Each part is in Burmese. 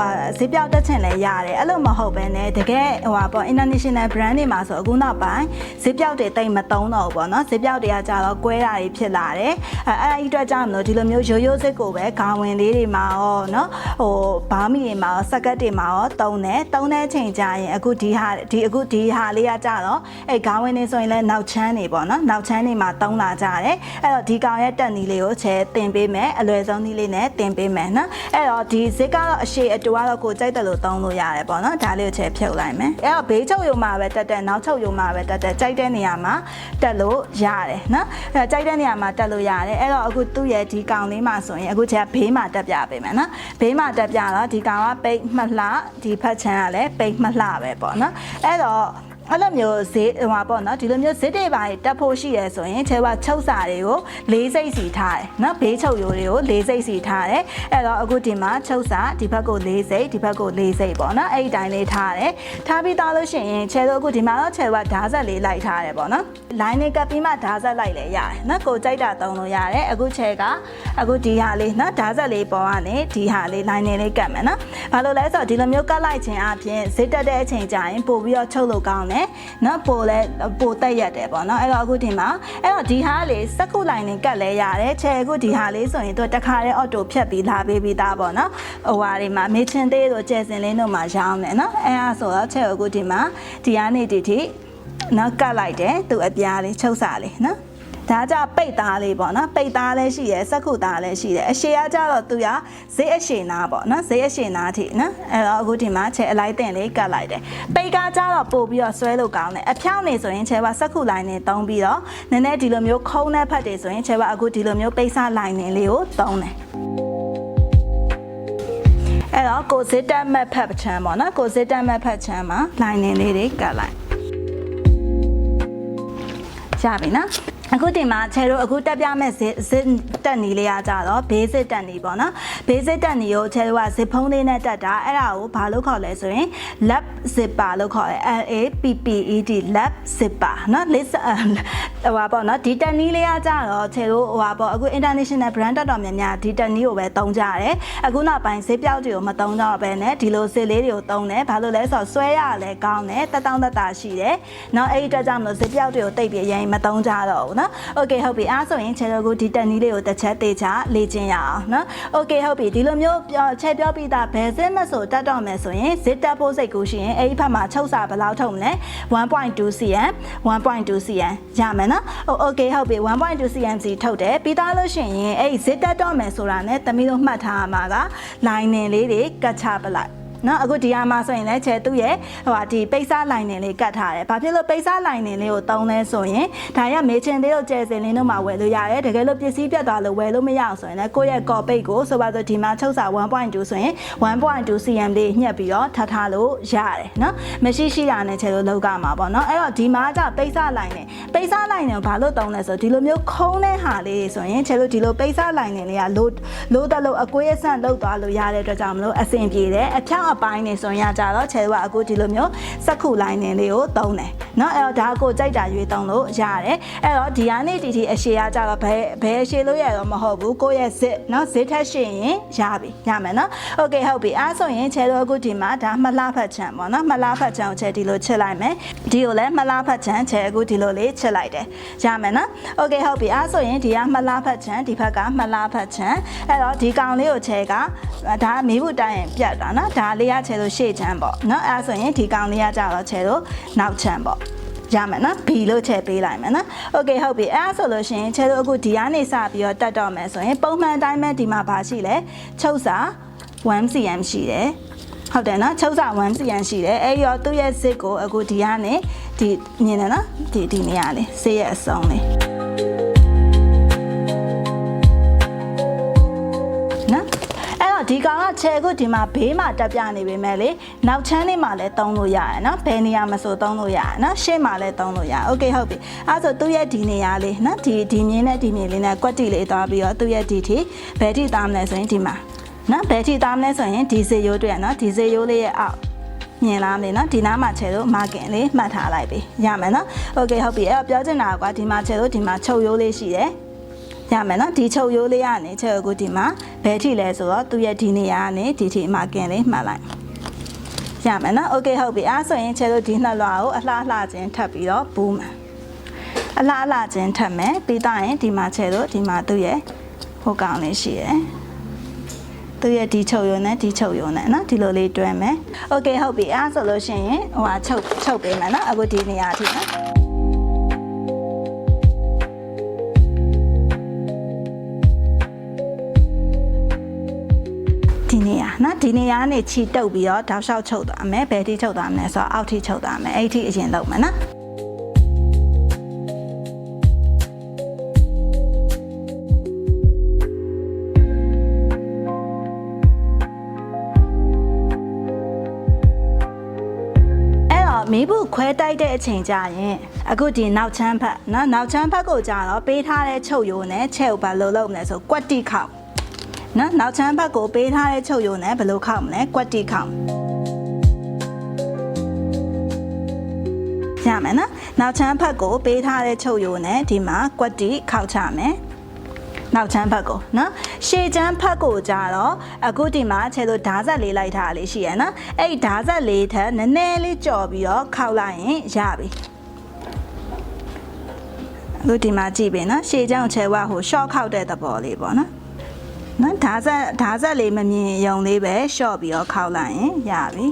ဟိုဟာဈေးပြောက်တက်ချင်လဲရတယ်အဲ့လိုမဟုတ်ဘဲနဲ့တကယ်ဟိုဟာပေါ့ international brand တွေမှာဆိုအခုနောက်ပိုင်းဈေးပြောက်တွေတိတ်မသုံးတော့ဘူးပေါ့နော်ဈေးပြောက်တွေကကြတော့ကွဲတာတွေဖြစ်လာတယ်အဲအဲ့ဒီအတွက်ကြောင့်မလို့ဒီလိုမျိုးရိုးရိုးစစ်ကိုပဲခေါင်းဝင်လေးတွေမှာရောနော်ဟိုဘာမီတွေမှာရောစကတ်တွေမှာရောတုံးတယ်တုံးတဲ့အချိန်ကျရင်အခုဒီဟာဒီအခုဒီဟာလေးကကြတော့အဲခေါင်းဝင်နေဆိုရင်လည်းနောက်ချမ်းနေပေါ့နော်နောက်ချမ်းနေမှာတုံးလာကြတယ်အဲ့တော့ဒီကောင်ရဲ့တက်နီလေးကိုချဲတင်ပေးမယ်အလွယ်ဆုံးနည်းလေးနဲ့တင်ပေးမယ်နော်အဲ့တော့ဒီဇစ်ကတော့အရှိအတူကတော့ကိုကြိုက်တယ်လို့တုံးလို့ရတယ်ပေါ့နော်ဒါလေးကိုချဲဖြုတ်လိုက်မယ်အဲ့တော့ဘေးချုပ်ရုံမှာပဲတက်တက်နောက်ချုပ်ရုံမှာပဲတက်တက်ကြိုက်တဲ့နေရာမှာတက်လို့ရတယ်နော်အဲ့တော့ကြိုက်တဲ့နေရာမှာတက်လို့ရတယ်အဲ့တော့အခုသူ့ရဲ့ဒီကောင်လေးမှာဆိုရင်အခုချဲဘေးမှာတက်ပြပေးမယ်နော်ဘေးမှာတက်ပြတော့ဒီကောင်ကပိတ်မှတ်လှဒီဖက်ချမ်းကလည်းပိတ်မှတ်လှပဲပေါ့နော်အဲ့တော့ အဲ့လိုမျိုးဈေးဟိုပါပေါ့နော်ဒီလိုမျိုးဈေးတွေပါတက်ဖို့ရှိရဲဆိုရင်ချဲကချုပ်စာတွေကိုလေးစိတ်စီထားတယ်နော်ဘေးချုပ်ရိုးတွေကိုလေးစိတ်စီထားတယ်အဲ့တော့အခုဒီမှာချုပ်စာဒီဘက်ကိုလေးစိတ်ဒီဘက်ကိုလေးစိတ်ပေါ့နော်အဲ့ဒီတိုင်းလေးထားတယ်ထားပြီးသားလို့ရှိရင်ချဲတို့အခုဒီမှာတော့ချဲကဓာတ်ဆက်လေးလိုက်ထားတယ်ပေါ့နော် line နဲ့ကပ်ပြီးမှဓာတ်ဆက်လိုက်လဲရတယ်နော်ကိုကြိုက်တာသုံးလို့ရတယ်အခုချဲကအခုဒီဟာလေးနော်ဓာတ်ဆက်လေးပေါ်ကနေဒီဟာလေး line နဲ့လေးကပ်မယ်နော်ဘာလို့လဲဆိုတော့ဒီလိုမျိုးကပ်လိုက်ခြင်းအပြင်ဈေးတက်တဲ့အချိန်ကျရင်ပို့ပြီးတော့ချုပ်လို့ကောင်းတယ်နော်ပို့လဲပို့တက်ရက်တယ်ပေါ့နော်အဲ့တော့အခုဒီမှာအဲ့တော့ဒီဟာလေးစက်ခု line နဲ့ကပ်လဲရတယ်ချဲအခုဒီဟာလေးဆိုရင်သူတခါတည်းအော်တိုဖြတ်ပြီးလာပေးပြီးသားပေါ့နော်ဟိုဟာတွေမှာမေချင်သေးတို့ကျဲစင်လေးတို့မှာရောင်းတယ်နော်အဲ့ဒါဆိုတော့ချဲအခုဒီမှာဒီကနေဒီထိနောက်ကတ်လိုက်တယ်သူအပြားလေးချုပ်စာလေးနော် ဒါကြပိတ်သားလေးပေါ့နော်ပိတ်သားလည်းရှိတယ်စက်ခုသားလည်းရှိတယ်အရှည်ကကြတော့သူကဈေးအရှည်နာပေါ့နော်ဈေးအရှည်နာထိနော်အဲ့တော့အခုဒီမှာချဲအလိုက်တင်လေးကတ်လိုက်တယ်ပိတ်ကကြတော့ပို့ပြီးတော့ဆွဲလို့ကောင်းတယ်အဖြောင်းနေဆိုရင်ချဲကစက်ခုလိုင်းနေတုံးပြီးတော့နည်းနည်းဒီလိုမျိုးခုံးတဲ့ဖက်တွေဆိုရင်ချဲကအခုဒီလိုမျိုးပိတ်စားလိုင်းနေလေးကိုတုံးတယ်အဲ့တော့ကိုစစ်တက်မက်ဖက်ပချမ်းပေါ့နော်ကိုစစ်တက်မက်ဖက်ချမ်းမှာလိုင်းနေလေးတွေကတ်လိုက်ရပြီနော် အခုဒီမှာချေတို့အခုတက်ပြမဲ့ဇစ်ဇစ်တက်နီလေးကကြတော့ basic တက်နီပေါ့နော် basic တက်နီကိုချေတို့ကဇစ်ဖုံးလေးနဲ့တက်တာအဲ့ဒါကိုဘာလို့ခေါ်လဲဆိုရင် lap zipper လို့ခေါ်တယ် L A P P E D lap zipper နော် list ဟိုပါပေါ့နော်ဒီတက်နီလေးကကြတော့ချေတို့ဟိုပါပေါ့အခု international brand တက်တော်များများဒီတက်နီကိုပဲသုံးကြတယ်အခုနောက်ပိုင်းဈေးပြောက်တွေကိုမသုံးကြတော့ဘဲနဲ့ဒီလိုဇစ်လေးတွေကိုသုံးတယ်ဘာလို့လဲဆိုတော့ဆွဲရလဲကောင်းတယ်တက်တောင့်တက်တာရှိတယ်နော်အဲ့ဒီအတွက်ကြောင့်မလို့ဈေးပြောက်တွေကိုတိတ်ပြီးအရင်မသုံးကြတော့ဘူးနော်โอเคဟုတ်ပြီအားဆိုရင်ချေတို့ကိုဒီတက်နီလေးကိုတစ်ချက်သေးချလေ့ကျင့်ရအောင်နော်โอเคဟုတ်ပြီဒီလိုမျိုးပြောချက်ပြောပြီးသားဘယ်စစ်မဆိုတက်တော့မယ်ဆိုရင်ဇစ်တက်ဖို့စိတ်ကူးရှိရင်အဲ့ဒီဘက်မှာချုပ်စာဘယ်လောက်ထုတ်မလဲ1.2 cm 1.2 cm ရမယ်နော်โอเคဟုတ်ပြီ1.2 cm စီထုတ်တယ်ပြီးသားလို့ရှိရင်အဲ့ဒီဇစ်တက်တော့မယ်ဆိုတာနဲ့တမီးတို့မှတ်ထားရမှာက line လေးတွေကတ်ချပလိုက် နော်အခုဒီဟာမှာဆိုရင်လည်းချဲသူ့ရဲ့ဟိုဟာဒီပိတ်စားလိုင်းနေလေးကတ်ထားတယ်။ဘာဖြစ်လို့ပိတ်စားလိုင်းနေလေးကိုတုံးလဲဆိုရင်ဒါရမေချင်သေးတို့ကျဲစင်လေးတို့မှာဝယ်လို့ရတယ်။တကယ်လို့ပစ္စည်းပြတ်သွားလို့ဝယ်လို့မရအောင်ဆိုရင်လည်းကိုယ့်ရဲ့ကော်ပိတ်ကိုဆိုပါဆိုဒီမှာချုပ်စာ1.2ဆိုရင်1.2 cm လေးညှက်ပြီးတော့ထားထားလို့ရတယ်နော်။မရှိရှိတာနဲ့ချဲလို့လောက်ကမှာပေါ့နော်။အဲ့တော့ဒီမှာကပိတ်စားလိုင်းနေပိတ်စားလိုင်းနေကိုဘာလို့တုံးလဲဆိုဒီလိုမျိုးခုံးတဲ့ဟာလေးဆိုရင်ချဲလို့ဒီလိုပိတ်စားလိုင်းနေလေးကလို့လို့တက်လို့အကွေးအဆန့်လောက်သွားလို့ရတဲ့အတွက်ကြောင့်မလို့အဆင်ပြေတယ်။အဖြောင်းအပိုင်းနေဆိုရင်ကြတော့ချဲကအခုဒီလိုမျိုးစက်ခုလိုင်းနေလေးကိုတုံးတယ်เนาะအဲ့တော့ဒါကိုကြိုက်တာရွေးတုံးလို့ရတယ်အဲ့တော့ဒီကနေဒီဒီအရှည်ရကြတော့ဘယ်ဘယ်အရှည်လို့ရတော့မဟုတ်ဘူးကိုယ့်ရဲ့ဇစ်เนาะဇစ်ထက်ရှင်ရင်ရပြီရမယ်เนาะโอเคဟုတ်ပြီအားဆိုရင်ချဲတို့အခုဒီမှာဒါမလားဖတ်ချံပေါ့เนาะမလားဖတ်ချံကိုချဲဒီလိုချစ်လိုက်မယ်ဒီကိုလည်းမလားဖတ်ချံချဲအခုဒီလိုလေးချစ်လိုက်တယ်ရမယ်เนาะโอเคဟုတ်ပြီအားဆိုရင်ဒီကမလားဖတ်ချံဒီဘက်ကမလားဖတ်ချံအဲ့တော့ဒီကောင်လေးကိုချဲကဒါမေးဖို့တိုင်းရင်ပြတ်တာเนาะဒါ လေးကချဲလို့ရှေ့ချမ်းပေါ့เนาะအဲဆိုရင်ဒီကောင်လေးကကြတော့ချဲလို့နောက်ချမ်းပေါ့ရမယ်နော် B လို့ချဲပေးလိုက်မယ်နော်။ Okay ဟုတ်ပြီ။အဲဆိုလို့ရှိရင်ချဲတို့အခုဒီကနေစပြီးတော့တက်တော့မယ်ဆိုရင်ပုံမှန်တိုင်းမဲ့ဒီမှာပါရှိလဲချုပ်စာ 1cm ရှိတယ်။ဟုတ်တယ်နော်ချုပ်စာ 1cm ရှိတယ်။အဲရောသူ့ရဲ့စစ်ကိုအခုဒီကနေဒီမြင်တယ်နော်ဒီဒီနေရာလေးစစ်ရဲ့အစုံလေး ဒီကောင်ကခြေခုဒီမှာဘေးမှာတက်ပြနေပေမဲ့လေနောက်ချမ်းလေးမှာလည်းတုံးလို့ရတယ်နော်ဘယ်နေရာမှာဆိုတုံးလို့ရတယ်နော်ရှေ့မှာလည်းတုံးလို့ရတယ်โอเคဟုတ်ပြီအဲ့ဆိုသူ့ရဲ့ဒီနေရာလေးနော်ဒီဒီမြင်းနဲ့ဒီမြင်းလေးနဲ့ကွက်တီလေးသွားပြီးတော့သူ့ရဲ့ဒီထိဘယ်ထိသားမလဲဆိုရင်ဒီမှာနော်ဘယ်ထိသားမလဲဆိုရင်ဒီစေရိုးတွေ့ရနော်ဒီစေရိုးလေးရဲ့အောက်မြင်လားမလဲနော်ဒီနားမှာခြေလို့မာကင်လေးမှတ်ထားလိုက်ပြီရမယ်နော်โอเคဟုတ်ပြီအဲ့တော့ပြောချင်တာကဒီမှာခြေလို့ဒီမှာချုပ်ရိုးလေးရှိတယ် ရမယ်နော်ဒီချုပ်ရိုးလေးကနေချက်အခုဒီမှာဘယ်ထိလဲဆိုတော့သူ့ရဲ့ဒီနေရာကနေဒီထိမှာကင်လေးမှတ်လိုက်ရမယ်နော်โอเคဟုတ်ပြီအားဆိုရင်ချက်တို့ဒီနှစ်လွှာကိုအလှအလှချင်းထပ်ပြီးတော့ပူးမယ်အလှအလှချင်းထပ်မယ်ပြီးတော့ရင်ဒီမှာချက်တို့ဒီမှာသူ့ရဲ့ဟိုကောင်လေးရှိရယ်သူ့ရဲ့ဒီချုပ်ရုံနဲ့ဒီချုပ်ရုံနဲ့နော်ဒီလိုလေးတွဲမယ်โอเคဟုတ်ပြီအားဆိုလို့ရှိရင်ဟိုဟာချုပ်ချုပ်ပေးမယ်နော်အခုဒီနေရာအထိနော် ဒီနေရာနော်ဒီနေရာကနေခြိတုပ်ပြီးတော့တောက်လျှောက်ချုပ်သွားမယ်ဘယ်ထိချုပ်သွားမလဲဆိုတော့အောက်ထိချုပ်သွားမယ်အဲ့ထိအရင်လုပ်မယ်နော်အဲ့တော့မီးဘူးခွဲတိုက်တဲ့အချိန်ကြရင်အခုဒီနောက်ချမ်းဖက်နော်နောက်ချမ်းဖက်ကိုကြာတော့ပေးထားတဲ့ချုပ်ရိုးနဲ့ချက်ဥပါလို့လုပ်မလဲဆိုကွက်တိခောက် နော်နောက်ချမ်းဘက်ကိုပေးထားတဲ့ချုပ်ယုံနဲ့ဘယ်လိုခောက်မလဲကွက်တီခောက်ရမယ်နော်နောက်ချမ်းဘက်ကိုပေးထားတဲ့ချုပ်ယုံနဲ့ဒီမှာကွက်တီခောက်ချမယ်နောက်ချမ်းဘက်ကိုနော်ရှေ့ချမ်းဘက်ကိုကြတော့အခုဒီမှာခြေလို့ဓာတ်ဆက်လေးလိုက်ထားတာလေးရှိရယ်နော်အဲ့ဒီဓာတ်ဆက်လေးထက်နည်းနည်းလေးကြော်ပြီးတော့ခောက်လိုက်ရင်ရပြီအခုဒီမှာကြည့်ပြီနော်ရှေ့ချမ်းကိုခြေဝါဟို short ခောက်တဲ့သဘောလေးပေါ့နော် နော်ဓာတ်ဆက်ဓာတ်ဆက်လေးမမြင်ရုံလေးပဲရှော့ပြီးတော့ခောက်လိုက်ရင်ရပြီ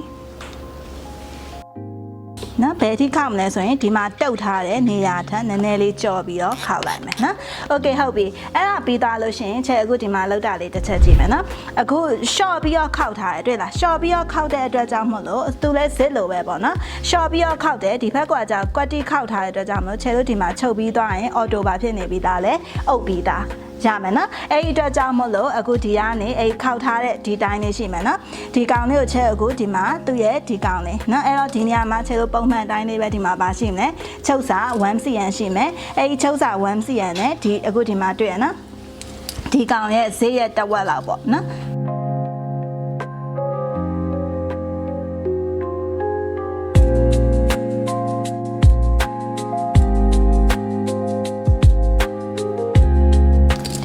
နော်ဘယ်ထိခောက်မလဲဆိုရင်ဒီမှာတုတ်ထားတဲ့နေရာထက်နည်းနည်းလေးကြော်ပြီးတော့ခောက်လိုက်မယ်နော်โอเคဟုတ်ပြီအဲ့ဒါပြီးသားလို့ရှိရင်ချက်အခုဒီမှာလောက်တာလေးတစ်ချက်ကြည့်မယ်နော်အခု short ပြီးတော့ခောက်ထားတယ်တွေ့လား short ပြီးတော့ခောက်တဲ့အတွက်ကြောင့်မို့လို့သူလည်းဇစ်လိုပဲပေါ့နော် short ပြီးတော့ခောက်တယ်ဒီဘက်ကကြာ quality ခောက်ထားတဲ့အတွက်ကြောင့်မို့ချက်တို့ဒီမှာချုပ်ပြီးသွားရင် auto ပါဖြစ်နေပြီးသားလဲအုပ်ပြီးသား ရမယ်နော်အဲ့ဒီအတွက်ကြောင့်မို့လို့အခုဒီကနေအဲ့ခောက်ထားတဲ့ဒီတိုင်းလေးရှိမယ်နော်ဒီကောင်လေးကိုချက်အခုဒီမှာသူ့ရဲ့ဒီကောင်လေးနော်အဲ့တော့ဒီနေရာမှာချက်လို့ပုံမှန်တိုင်းလေးပဲဒီမှာပါရှိမလဲချုပ်စာ 1cm ရှိမယ်အဲ့ဒီချုပ်စာ 1cm နဲ့ဒီအခုဒီမှာတွေ့ရနော်ဒီကောင်ရဲ့ဈေးရဲ့တစ်ဝက်လောက်ပေါ့နော်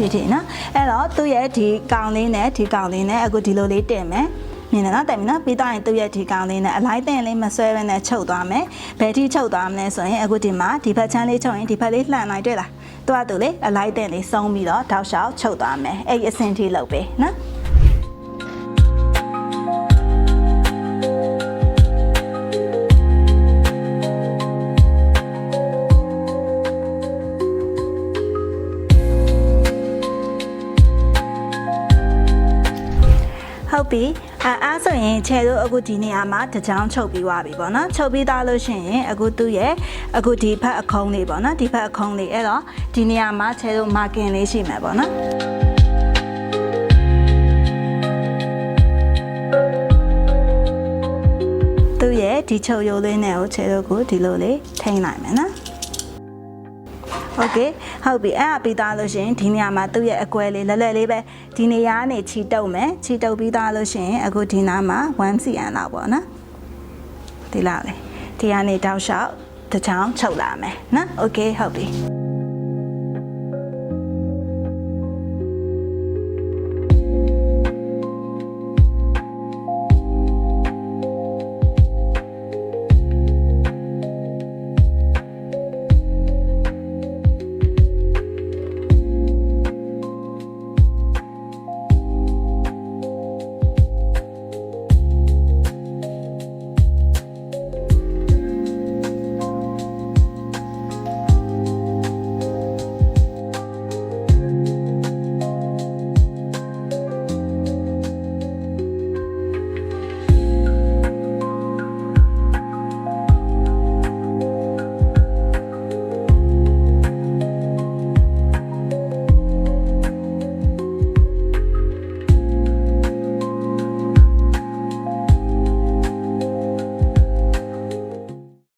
ဒီဒီနော်အဲ့တော့သူ့ရဲ့ဒီကောင်လေးနဲ့ဒီကောင်လေးနဲ့အခုဒီလိုလေးတင်မယ်မြင်တယ်နော်တိုင်ပြီနော်ပြီးတော့ရင်သူ့ရဲ့ဒီကောင်လေးနဲ့အလိုက်တင်လေးမဆွဲဘဲနဲ့ချုပ်သွားမယ်ဘယ်ထိချုပ်သွားမလဲဆိုရင်အခုဒီမှာဒီဘက်ချမ်းလေးချုပ်ရင်ဒီဘက်လေးလှန်လိုက်တွေ့လားသူကသူလေအလိုက်တင်လေးစုံပြီးတော့တောက်လျှောက်ချုပ်သွားမယ်အဲ့ဒီအဆင့်ထိလုပ်ပေးနော် ဟုတ်ပြီအဲအားဆိုရင်ခြေတို့အခုဒီနေရာမှာတကြောင်ချုပ်ပြီးသွားပြီပေါ့နော်ချုပ်ပြီးသားလို့ရှိရင်အခုသူ့ရဲ့အခုဒီဘက်အခုံးလေးပေါ့နော်ဒီဘက်အခုံးလေးအဲ့တော့ဒီနေရာမှာခြေတို့မာကင်လေးရှိမယ်ပေါ့နော်သူ့ရဲ့ဒီချုပ်ရိုးလေးနဲ့ကိုခြေတို့ကိုဒီလိုလေးထိန်းလိုက်မယ်နော် โอเคဟုတ်ပြီအဲ့ဒါပြီးသားလို့ရှရင်ဒီနေရာမှာသူ့ရဲ့အကွဲလေးလဲလဲလေးပဲဒီနေရာကနေခြီတုပ်မယ်ခြီတုပ်ပြီးသားလို့ရှရင်အခုဒီနားမှာ 1cm လောက်ပေါ့နော်ဒီလောက်လေဒီကနေတောက်လျှောက်တစ်ချောင်းချုပ်လာမယ်နော်โอเคဟုတ်ပြီ